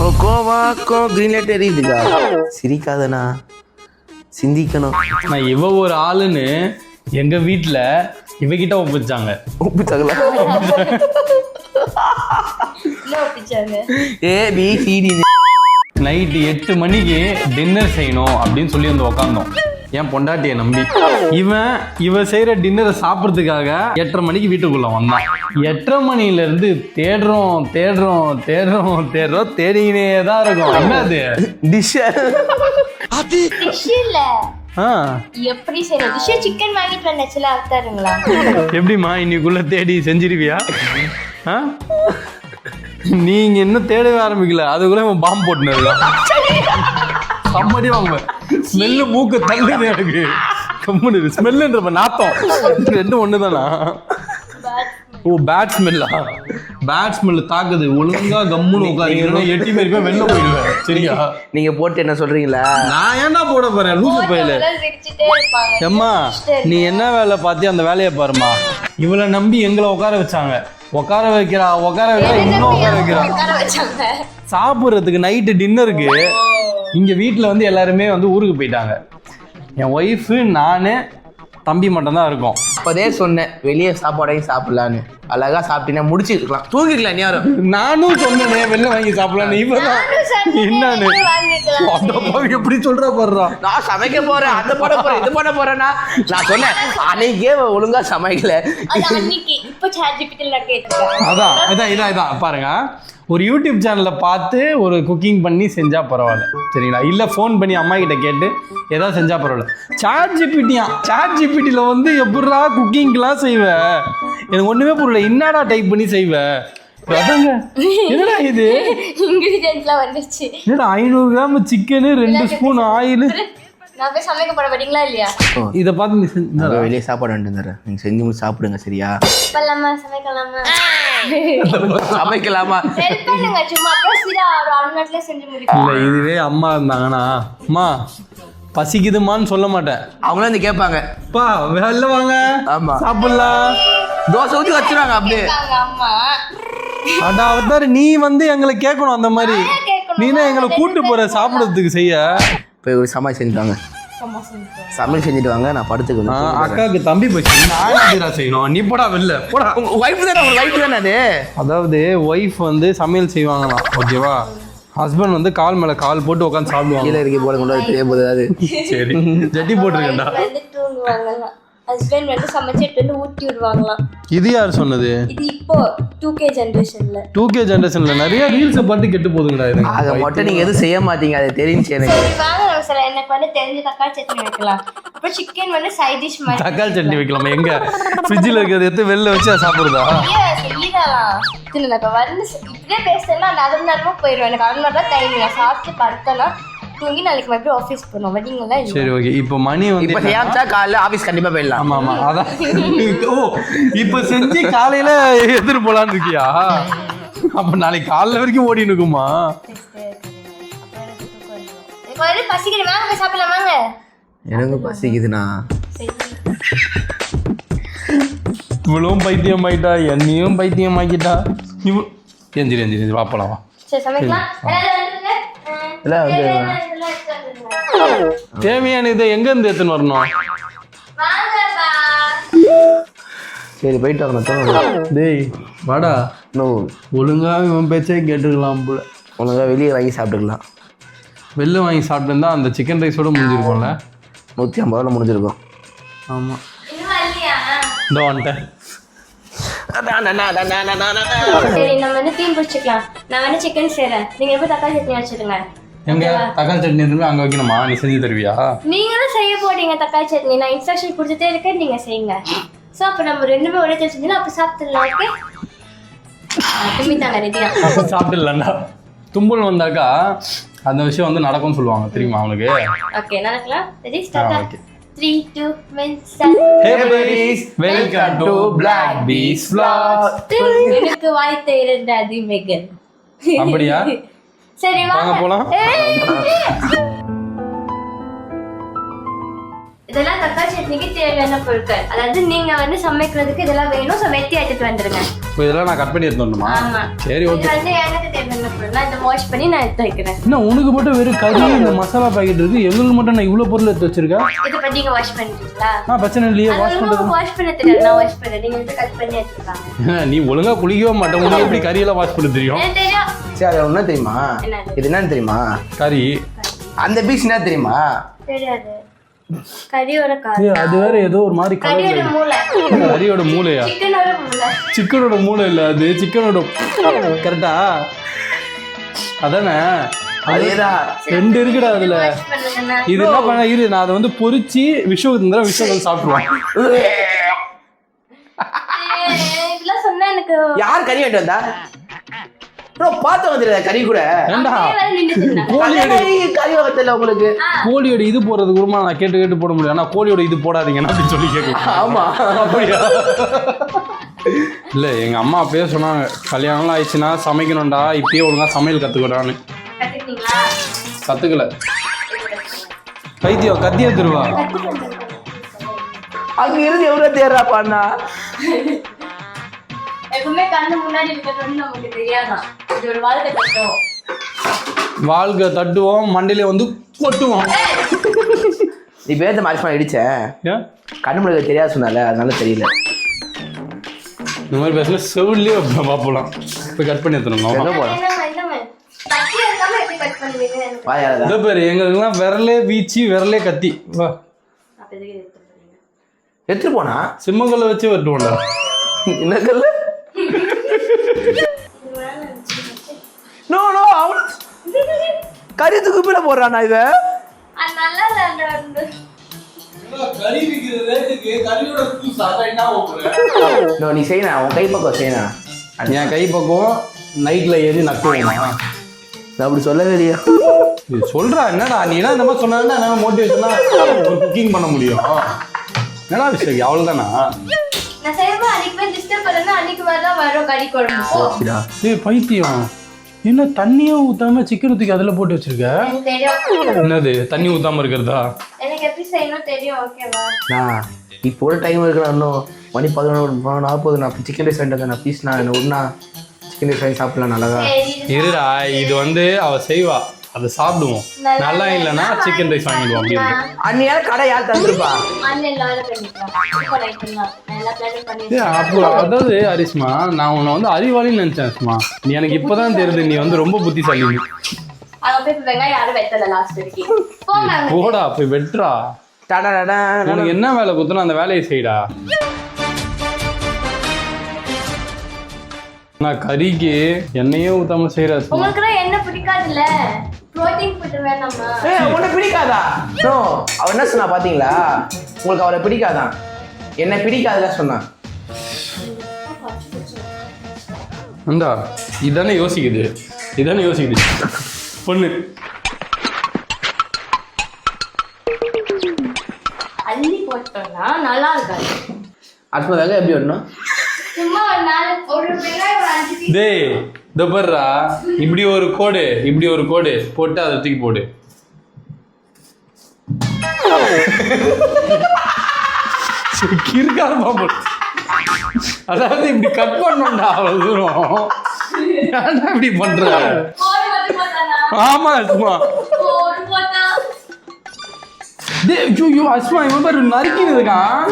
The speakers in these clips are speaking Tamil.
உனக்கு கோவாக்கும் கிரீன் லைட் எரியுதுக்கா சிரிக்காதண்ணா சிந்திக்கணும் நான் இவ ஒரு ஆளுன்னு எங்க வீட்ல இவகிட்ட ஒப்பிச்சாங்க உப்பு தகல என்ன ஒப்பிச்சாங்க A B C D night எட்டு மணிக்கு டின்னர் செய்யணும் அப்படின்னு சொல்லி வந்து உக்காந்தோம் என் பொண்டாட்டியை நம்பி. இவன் இவன் செய்யற டின்னரை சாப்பிட்றதுக்காக எட்டரை மணிக்கு வீட்டுக்குள்ள வந்தான். எட்டரை மணில இருந்து தேடுறோம் தேடுறோம் தேடுறோம் தேடுறோம் தேடிக்கினே தான் இருக்கும். என்னது டிஷ் ஆ. எப்படி டிஷ் சிக்கன் வாங்கிட்டு வந்தாச்சுல அத்தாருங்களா? எப்படிம்மா இன்னைக்குள்ள தேடி செஞ்சிருவியா? ஆ? நீங்க இன்னும் தேடவே ஆரம்பிக்கல. அதுக்குள்ள இவன் பாம்பு போட்டுன்னு இருக்கான் செம்மடி வாங்க ஸ்மெல்லு மூக்கு தள்ளுது எனக்கு. கம்முனு ஸ்மெல்லுன்ற நாத்தம். ரெண்டும் ஒன்று தானா ஓ பேட் ஸ்மெல்லா பேட் ஸ்மெல் தாக்குது. ஒழுங்கா கம்முன்னு உட்காந்து எட்டி மாரி போய் வெளில போயிடுவேன். சரியா? நீங்க போட்டு என்ன சொல்றீங்களா? நான் ஏன்டா போட போறேன்? லூசு பையில. சிரிச்சுட்டே இருப்பாங்க. எம்மா நீ என்ன வேலை பார்த்தியோ? அந்த வேலையை பாருமா இவளை நம்பி எங்களை உட்கார வச்சாங்க. உட்கார வைக்கிறா உட்கார வைக்கிறா இன்னும் உட்கார வைக்கிறா. சாப்பிட்றதுக்கு நைட்டு டின்னருக்கு இங்கே வீட்டில் வந்து எல்லாருமே வந்து ஊருக்கு போயிட்டாங்க. என் ஒய்ஃபு நான் தம்பி மட்டும்தான் இருக்கோம். அப்பதே சொன்னேன் வெளியே சாப்பாடையும் சாப்பிடலான்னு. அழகா சாப்பிட்டீங்கன்னா முடிச்சிருக்கலாம் தூங்கிக்கலாம் நீ யாரும். நானும் சொன்னேனே வெளில வாங்கி சாப்பிடலான்னு. இவன் என்னன்னு? எப்படி சொல்றா பாடுறா நான் சமைக்க போறேன் அந்த பண்ண போறேன் இது பண்ண போறேன்னா நான் சொன்னேன் அன்னைக்கே ஒழுங்கா சமைக்கல. அது அன்னைக்கு இப்ப chat GPT ல நான் கேட்டிருக்கேன். அதான் இதான் இதான் இதான். பாருங்க ஒரு யூடியூப் சேனலில் பார்த்து ஒரு குக்கிங் பண்ணி செஞ்சால் பரவாயில்ல. சரிங்களா? இல்லை ஃபோன் பண்ணி அம்மா கிட்ட கேட்டு ஏதாவது செஞ்சால் பரவாயில்ல. சாட் ஜிபிட்டியா சாட் ஜிபிட்டியில் வந்து எப்படிடா குக்கிங்லாம் செய்வ. எனக்கு ஒன்றுமே புரியல. என்னடா டைப் பண்ணி செய்வ? என்னடா இது. என்னடா ஐநூறு கிராம் சிக்கனு ரெண்டு ஸ்பூன் ஆயில் நான் போய் சமைக்க போறேன் வரீங்களா இல்லையா? இதை பார்த்து நீ செஞ்ச- வெளியே சாப்பாடு வந்துடுறேன். நீங்க செஞ்சு முடிச்சு சாப்பிடுங்க சரியா? பண்ணலாமா சமைக்கலாமா? சமைக்கலாமா? ஹெல்ப் பண்ணுங்க சும்மா அப்புறம் சீரா ஒரு அரை மணி நேரத்துல செஞ்சு முடிக்கும் இல்லை இதுவே அம்மா இருந்தாங்கன்னா. அம்மா பசிக்குதுமான்னு சொல்ல மாட்டேன். அவங்களும் வந்து கேட்பாங்க. பா வெளில வாங்க. ஆமா. சாப்பிடலாம். தோசை ஊற்றி வச்சிருவாங்க அப்படியே. அதாவது நீ வந்து எங்களை கேட்கணும் அந்த மாதிரி. நீனா எங்களை கூட்டு போற சாப்பிடறதுக்கு செய்ய? போய் ஒரு சமையல் செஞ்சுட்டாங்க. சமையல் செஞ்சுட்டு வாங்க. நான் படுத்துக்கணும் அக்காவுக்கு தம்பி போச்சு. நான் செய்யணும்? நீ போடா வெளில. போடா. உங்க ஒய்ஃப் தானே உங்க ஒய்ஃப் தானே அது? அதாவது ஒய்ஃப் வந்து சமையல் செய்வாங்களாம் ஓகேவா ஹஸ்பண்ட் வந்து கால் மேல கால் போட்டு உட்காந்து சாப்பிடுவாங்க. கீழே இருக்க போல கொண்டு போகுது அது சரி. ஜட்டி போட்டிருக்கேன்டா. ஹஸ்பண்ட் வந்து சமைச்சு எடுத்து வந்து ஊட்டி விடுவாங்களாம். இது யார் சொன்னது? இது இப்போ டூ கே ஜென்ரேஷன்ல டூ கே ஜென்ரேஷன்ல நிறைய ரீல்ஸை பார்த்து கெட்டு போதுங்கடா ஆக இது மட்டும் நீங்க எதுவும் செய்ய மாட்டீங்க அது தெரிஞ்சு எனக்கு. எனக்கு வந்து தெரிஞ்ச தக்காளி சட்னி வைக்கலாம். அப்புறம் சிக்கன் வந்து சைட் டிஷ் மாதிரி தக்காளி சட்னி வைக்கலாமா? எங்க? ஃப்ரிட்ஜில் இருக்கிறத எடுத்து வெளில வச்சு அதை சாப்பிடுறதா? சரி நான் இப்போ வந்து இப்படியே பேசுறேன்னா மணி நேரமா போயிடுவேன் எனக்கு அரை மணி நேரம் டைம் நான் சாப்பிட்டு படுத்தேன்னா தூங்கி நாளைக்கு மறுபடியும் ஆஃபீஸ் போகணும். வரீங்களா இல்லையா? சரி ஓகே இப்போ மணி வந்து இப்ப செய்யாமச்சா காலைல ஆபீஸ் கண்டிப்பா போயிடலாம். ஆமா ஆமா. அதான். ஓ இப்ப செஞ்சு காலையில எடுத்துட்டு போலான்னு இருக்கியா? அப்ப நாளைக்கு காலைல வரைக்கும் ஓடி இருக்குமா? பசிக்கிற வாங்க சாப்பிடலாம் வாங்க. எனக்கு பசிக்குதுண்ணா. இவளும் பைத்தியம் ஆயிட்டா என்னையும் பைத்தியம் ஆக்கிட்டா. இவ எஞ்சிரி எஞ்சிரி எஞ்சிரி வாப்பலாம் வா. சரி சமைக்கலாம். எல்லாரும் வந்துருங்க. அஹ், எல்லாம் வந்து தேவையான இதை எங்க இருந்து எடுத்துன்னு வரணும்? வாங்கப்பா சரி போயிட்டு வாங்க தோணும் டேய் வாடா. இன்னும் ஒழுங்கா இவன் பேச்சே கேட்டுக்கலாம் போல. ஒழுங்கா வெளியே வாங்கி சாப்பிட்டுக்கலாம். வெளில வாங்கி சாப்பிட்டு அந்த சிக்கன் ரைஸோட முடிஞ்சிருக்கும்ல. நூற்றி ஐம்பது ரூபா முடிஞ்சிருக்கும் இந்த வந்துட்டேன். சரி நம்ம வந்து தீம் பிடிச்சிக்கலாம். நான் வந்து சிக்கன் செய்றேன். நீங்க எப்போ தக்காளி சட்னி வச்சிருங்க எங்க? தக்காளி சட்னி எதுவுமே அங்க வைக்கணுமா? நீ செஞ்சு தருவியா? நீங்க தான் செய்ய போறீங்க தக்காளி சட்னி. நான் இன்ஸ்ட்ரக்ஷன் கொடுத்துட்டே இருக்கேன் நீங்க செய்யுங்க. ஸோ அப்போ நம்ம ரெண்டுமே ஒரே செஞ்சீங்கன்னா அப்போ சாப்பிட்டுடலாம் ஓகே தும்மி தாங்க ரெடியா தும்பல் வந்தாக்கா அந்த விஷயம் வந்து நடக்கும்னு சொல்லுவாங்க தெரியுமா அவனுக்கு? ஓகே நடக்கலாம் ready start to to Black Bees Vlogs. எனக்கு வாய்த்த இரண்டு அதிமெகன் அப்படியா? சரி வாங்க. போலாம். இதெல்லாம் தக்காளி சட்னிக்கு தேவையான பொருட்கள். அதாவது நீங்க வந்து சமைக்கிறதுக்கு இதெல்லாம் வேணும். ஸோ வெட்டி எடுத்துட்டு வந்துருங்க. இப்போ இதெல்லாம் நான் கட் பண்ணி எடுத்து வரணுமா? ஆமா. சரி ஓகே. வந்து எனக்கு தேவையான பொருள் நான் இதை வாஷ் பண்ணி நான் எடுத்து வைக்கிறேன். என்ன உனக்கு மட்டும் வெறும் கறி இந்த மசாலா பாக்கெட் இருக்கு. எங்களுக்கு மட்டும் நான் இவ்வளோ பொருள் எடுத்து வச்சிருக்கேன் இதை பத்தி நீங்க வாஷ் பண்ணிட்டீங்களா? ஆ பிரச்சனை இல்லையே. வாஷ் பண்ணுறது வாஷ் பண்ண தெரியாது. நான் வாஷ் பண்ணேன் நீங்க வந்து கட் பண்ணி எடுத்துருக்காங்க நீ ஒழுங்கா குளிக்கவே மாட்டேன். உனக்கு எப்படி கறியெல்லாம் வாஷ் பண்ண தெரியும்? தெரியும். சரி அது என்ன தெரியுமா? இது என்னன்னு தெரியுமா? கறி. அந்த பீஸ் என்ன தெரியுமா? தெரியாது. அது வேற ஏதோ ஒரு மாதிரி கறியோட கலர் மூளை. கறியோட மூளையா? சிக்கனோட மூளை. இல்ல அது சிக்கனோட கரெக்டா அதானே? ரெண்டு இருக்குடா அதுல. இது என்ன பண்ண இரு நான் அதை வந்து பொரிச்சு விஸ்வகுந்தரா விஸ்வகுந்தர் சாப்பிடுவான் இதெல்லாம் சொன்னா எனக்கு யார் கறி வந்தா? ப்ரோ பார்த்து வந்துடுறேன் கறி கூட. கறி வாங்க தெரியல உங்களுக்கு கோழியோட இது போடுறது கூட நான் கேட்டு கேட்டு போட முடியும் ஆனா கோழியோட இது போடாதீங்கன்னு அப்படின்னு சொல்லி கேட்கும் ஆமா. அப்படியா? இல்ல எங்க அம்மா அப்பயே சொன்னாங்க கல்யாணம்லாம் ஆயிடுச்சுன்னா சமைக்கணும்டா இப்பயே ஒழுங்கா சமையல் கத்துக்கிட்டீங்களா? கத்துக்கல. பைத்தியம் கத்தி எடுத்துருவா அங்க இருந்து எவ்வளவு தேர்றா பண்ணா எப்பவுமே கண்ணு முன்னாடி இருக்கிறது நமக்கு தெரியாதான். இது ஒரு வாழ்க்கை கஷ்டம் வாழ்க்கை தட்டுவோம் மண்டையில வந்து கொட்டுவோம். நீ பேர்த்த மாரிஃபா இடிச்சேன் ஏன்? கண்ணு முழுக்க தெரியாது சொன்னால அதனால தெரியல. இந்த மாதிரி பேசினா செவிலே பார்ப்பலாம் போய் கட் பண்ணி எடுத்துருங்க எங்க வாயாலதான் இதோ பேரு எங்களுக்குலாம் விரலே வீச்சு விரலே கத்தி. வா? எடுத்துட்டு போனா? சிம்மக்கல்ல வச்சு வெட்டுவோம்டா. என்ன கல்லு? விற்கிற ரேட்டுக்கு கறியோட என்ன நோ நீ செய்யணும் உன் கை பக்கம் செய்யணும் என் கை பக்கம் நைட்ல ஏறி நக்குவோமா நான் அப்படி சொல்லவே இல்லையா. இது சொல்றா என்னடா நீ எல்லாம் இந்த மாதிரி சொன்னா என்ன மோட்டிவேஷனா ஒரு குக்கிங் பண்ண முடியும். என்னடா விஷயம் அவ்வளவுதானா? நான் செய்யும்போது அன்னைக்கு போய் disturb பண்ணலைன்னா அன்னைக்கு மாதிரிதான் வரும் கறி குழம்பு. ஓ, சரிடா ஏய் பைத்தியம். என்ன தண்ணியே ஊத்தாம சிக்கன் ஊத்திக்கு அதுல போட்டு வச்சிருக்க? என்னது தண்ணி ஊத்தாம இருக்கிறதா? எனக்கு எப்படி செய்யணும் தெரியும் ஓகேவா நான் இப்போ ஒரு டைம் இருக்கிறேன் இன்னும் மணி பதினொன்று நாற்பது நான் சிக்கன் ரைஸ் வந்தேன் நான் ப்ளீஸ் நான் ஒன்றா சிக்கன் ரைஸ் வாங்கி சாப்பிடலாம் இது இருடா இது வந்து அவ செய்வா அதை சாப்பிடுவோம். நல்லா இல்லைன்னா சிக்கன் ரைஸ் வாங்கிடுவோம் அப்படின்னு அன்னையால கடை யார் தந்துருப்பா அதாவது ஹரிஷ்மா நான் உன்னை வந்து அறிவாளின்னு நினைச்சேன் சும்மா நீ எனக்கு இப்பதான் தெரியுது நீ வந்து ரொம்ப புத்திசாலி. போடா போய் வெட்டுறா. டாடா டாடா உனக்கு என்ன வேலை குத்துனா அந்த வேலையை செய்டா. நான் கறிக்கு எண்ணெயே ஊத்தாம செய்யற உங்களுக்கு என்ன பிடிக்காதுல்ல உன்னை பிடிக்காதா? அவன் என்ன சொன்னா பாத்தீங்களா? உங்களுக்கு அவரை பிடிக்காதான். என்ன பிடிக்காதுல சொன்னான் அந்தா இதானே யோசிக்குது. இதானே யோசிக்குது. பொண்ணு. அள்ளி போட்டோம்னா நல்லா இருக்காது. அற்புதமாக எப்படி வரணும்? டேய் இந்த பாருடா. இப்படி ஒரு கோடு இப்படி ஒரு கோடு. போட்டு அதை தூக்கி போடு. கிருக்காத பாம்பு அதாவது இப்படி கட் பண்ணோம்டா அவ்வளவு தூரம். ஏன்டா இப்படி பண்ற? ஆமா அஸ்மா டேய் ஐயோ அஸ்மா இவன் பாரு நறுக்கின்னு இருக்கான்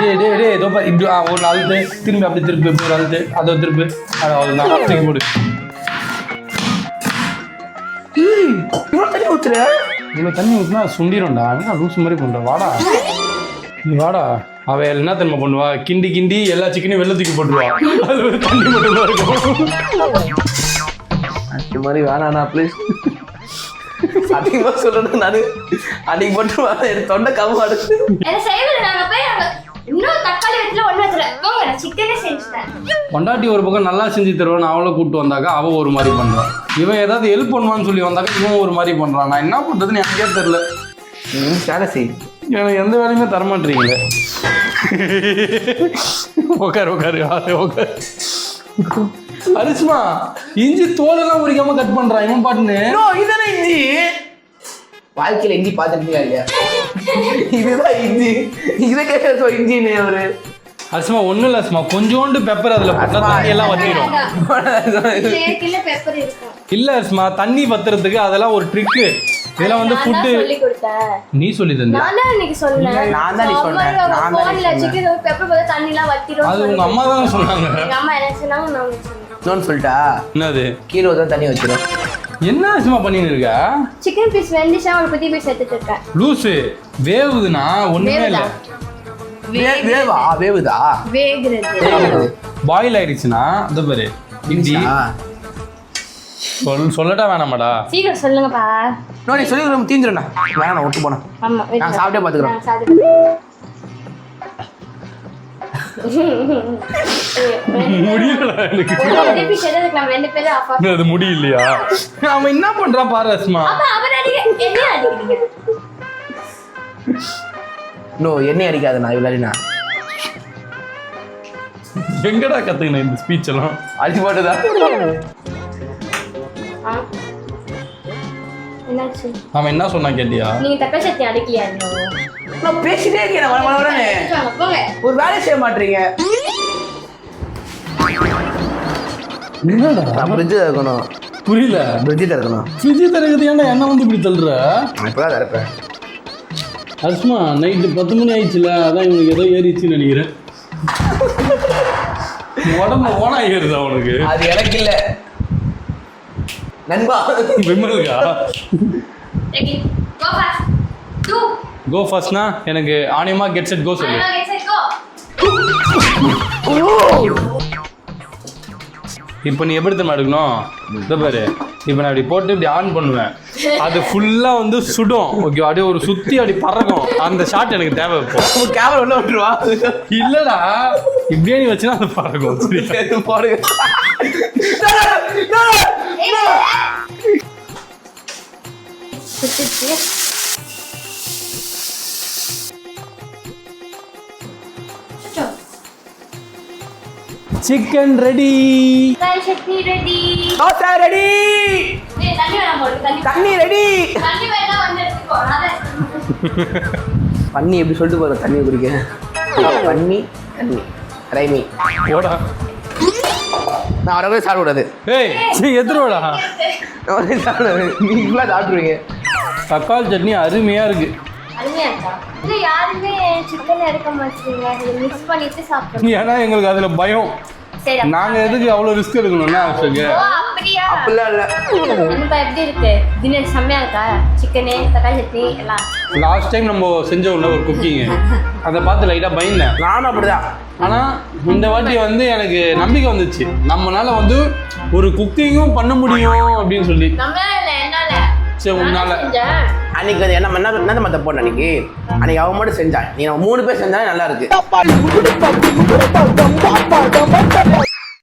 டேய் டேய் இதோ பாரு இப்படி ஒரு அழுத்து திரும்பி அப்படி திருப்பி இப்படி ஒரு அழுத்து அதை திருப்பி அதை அவ்வளோதான் தூக்கி போடு இவ்வளோ தண்ணி ஊத்துற? இவ்வளோ தண்ணி ஊற்றினா சுண்டிடும்டா. என்ன லூஸ் மாதிரி பண்ற? வாடா. நீ வாடா. அவ என்ன தெரியுமா பண்ணுவா? கிண்டி கிண்டி எல்லா சிக்கனையும் வெள்ளை தூக்கி போட்டுருவா. அது ஒரு தண்ணி மட்டும் இருக்கும். மாதிரி வேணாண்ணா ப்ளீஸ் அதிகமாக சொல்றது நான் அன்னைக்கு மட்டும் வேணாம், எனக்கு தொண்டை கம்ம பொண்டாட்டி ஒரு பக்கம் நல்லா செஞ்சு தருவான் அவளை கூப்பிட்டு வந்தாக்கா அவ ஒரு மாதிரி பண்றான் இவன் ஏதாவது ஹெல்ப் பண்ணுவான்னு சொல்லி வந்தாக்கா இவன் ஒரு மாதிரி பண்றான் நான் என்ன பண்றதுன்னு எனக்கே வேலை செய். எனக்கு எந்த வேலையுமே தரமாட்டீங்களே. உட்காரு உட்காரு ஆளு உட்காரு அரிசுமா இஞ்சி தோலெல்லாம் உரிக்காம கட் பண்றான் இவன் பாட்டுன்னு. நோ இதுதானே இஞ்சி. வாழ்க்கையில இஞ்சி பார்த்துருக்கீங்களா இல்லையா? இதுதான் இஞ்சி. இதை கேட்க இஞ்சின்னு அவரு. அரிசுமா ஒண்ணும் இல்ல அரிசுமா கொஞ்சோண்டு பெப்பர் அதுல போட்டா அரிசுமா, தண்ணி எல்லாம் வத்திடும் இல்ல அரிசுமா தண்ணி வத்துறதுக்கு அதெல்லாம் ஒரு ட்ரிக்கு இதெல்லாம் வந்து ஃபுட்டு நீ சொல்லி தந்தியா நான் தான் சொன்னேன். அது உங்க அம்மா தான் சொன்னாங்க. நான் சொல்லிட்டா? என்னது? கீழே தான் தண்ணி வச்சிடும் என்ன அரிசுமா பண்ணிட்டு இருக்க? சிக்கன் பீஸ் வெந்துச்சா ஒரு குட்டி பீஸ் எடுத்துட்டு இருக்கேன். லூசு. வேவுதுன்னா ஒண்ணுமே இல்ல. வேவா? வேவுதா? வேகுறது. பாயில் ஆயிடுச்சுன்னா இந்த பாரு ஆ. சொல் சொல்லட்டா வேணாமாடா. சீக்கிரம் சொல்லுங்கப்பா. நோ, நீ சொல்லி நம்ம தீந்துருண்ணா வேணாம் விட்டு போனேன் ஆமா நான். சாப்பிட்டே சாப்பிட்டு முடியல எனக்கு. அது முடியலையா? அவன் என்ன பண்றான் பாரு அஸ்மா நோ எண்ணெய் அடிக்காது நான். இவ்வளோ எங்கடா கத்துக்கின இந்த ஸ்பீச் எல்லாம்? அடிச்சு. என்னாச்சு? அவன் என்ன சொன்னான் கேட்டியா? நீங்க இன்னும்? நான் பேசிட்டே இருக்கேன் வர ஒரு வேலையை செய்ய மாட்டீங்க. என்னடா? ஃப்ரிட்ஜில் இருக்கணும். புரியல. ஃப்ரிட்ஜில் இருக்கணும். ஃப்ரிட்ஜ் திறகுது ஏன்டா என்ன வந்து இப்படி தள்ளுற? நான் இப்போ தான் திறப்பேன். அஸ்மா நைட்டு பத்து மணி ஆயிடுச்சுல அதான் இவனுக்கு ஏதோ ஏறிச்சுன்னு நினைக்கிறேன். உடம்பு ஓனா ஏறுதா உனக்கு? அது எனக்கு இல்லை. நண்பா. விமலுக்கா? கோ ஃபாஸ்ட் டூ கோ ஃபர்ஸ்ட்னா எனக்கு ஆனியமா கெட் செட் கோ சொல்லு. ஐ கெட் செட் கோ இப்போ நீ எப்படி தெரியுமா எடுக்கணும்? இந்த பாரு. இப்போ நான் இப்படி போட்டு இப்படி ஆன் பண்ணுவேன். அது ஃபுல்லா வந்து சுடும். ஓகே அப்படியே ஒரு சுத்தி அப்படி பறக்கும். அந்த ஷாட் எனக்கு தேவை இப்போ. கேமரா உள்ள விட்டுருவா? இல்லடா. இப்படியே நீ வச்சுனா அது பறக்கும். சுத்திச்சு chicken ready ready dosa ready தண்ணி ரெடி தண்ணி வேணா வந்து எடுத்துக்கோ அத பண்ணி எப்படி சொல்லிட்டு போற தண்ணி குடிக்க. பண்ணி தண்ணி. ரைமி ஓடா நான் வரவே சாப்பிடக்கூடாது. ஏய் சீ எதிரோடா நான் வரவே சாப்பிடாது நீங்களா சாப்பிடுவீங்க தக்காளி சட்னி அருமையா இருக்கு. அருமையா இருக்கா? இல்ல யாருமே சிக்கன் எடுக்க மாட்டீங்க பண்ணிட்டு சாப்பிடுங்க. ஏன்னா எங்களுக்கு அதுல பயம். நாங்க எதுக்கு அவ்வளவு ரிஸ்க் எடுக்கணும்னா ஓ அப்படியா? அப்படிலாம் இல்லை. என்னப்பா எப்படி இருக்கு? தினேஷ் செம்மையா இருக்கா? சிக்கனு தக்காளி சட்னி எல்லாம்? லாஸ்ட் டைம் நம்ம செஞ்சோம்ல ஒரு குக்கிங் அதை பார்த்து லைட்டா பயந்தேன். நானும் அப்படிதான். ஆனா இந்த வாட்டி வந்து எனக்கு நம்பிக்கை வந்துச்சு. நம்மனால வந்து ஒரு குக்கிங்கும் பண்ண முடியும் அப்படின்னு சொல்லி. நம்மளால இல்ல என்னால. சரி உன்னால. அன்னைக்கு வந்து என்ன என்ன என்ன மத்த போன அன்னைக்கு அன்னைக்கு அவன் மட்டும் செஞ்சான் நீ மூணு பேர் செஞ்சாலே நல்லா இருக்கு